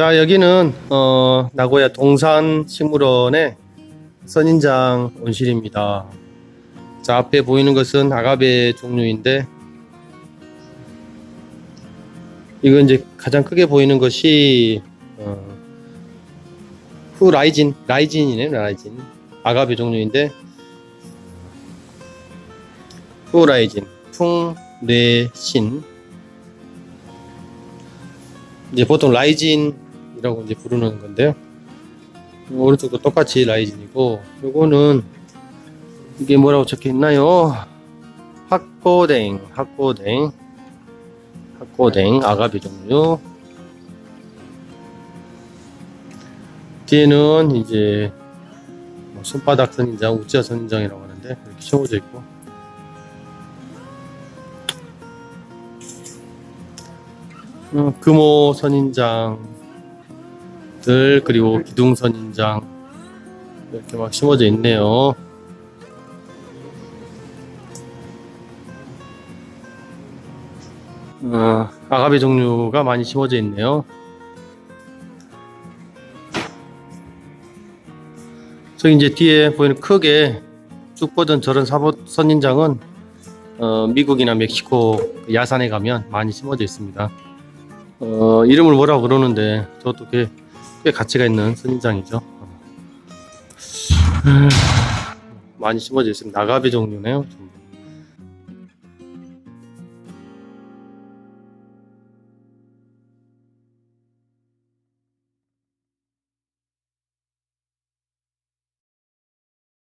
자 여기는 어, 나고야 동산 식물원의 선인장 온실입니다. 자 앞에 보이는 것은 아가베 종류인데 이건 이제 가장 크게 보이는 것이 어, 후 라이진 라이진이네 라이진 아가베 종류인데 후 라이진 풍뇌신 이제 보통 라이진 이라고 이제 부르는 건데요. 오른쪽도 똑같이 라이진이고 요거는 이게 뭐라고 적혀 있나요? 학고댕, 학고댕, 학고댕 아가비 종류. 뒤에는 이제 뭐 손바닥 선인장, 우찌아 선인장이라고 하는데 이렇게 채워져 있고 음, 금호 선인장 들 그리고 기둥 선 인장 이렇게 막 심어져 있네요. 어, 아가베 종류가 많이 심어져 있네요. 저기 이제 뒤에 보이는 크게 쭉 뻗은 저런 사보 선인장은 어, 미국이나 멕시코 그 야산에 가면 많이 심어져 있습니다. 어, 이름을 뭐라고 그러는데 저것도 꽤, 꽤 가치가 있는 선인장이죠. 어. 많이 심어져 있습니다. 나가비 종류네요.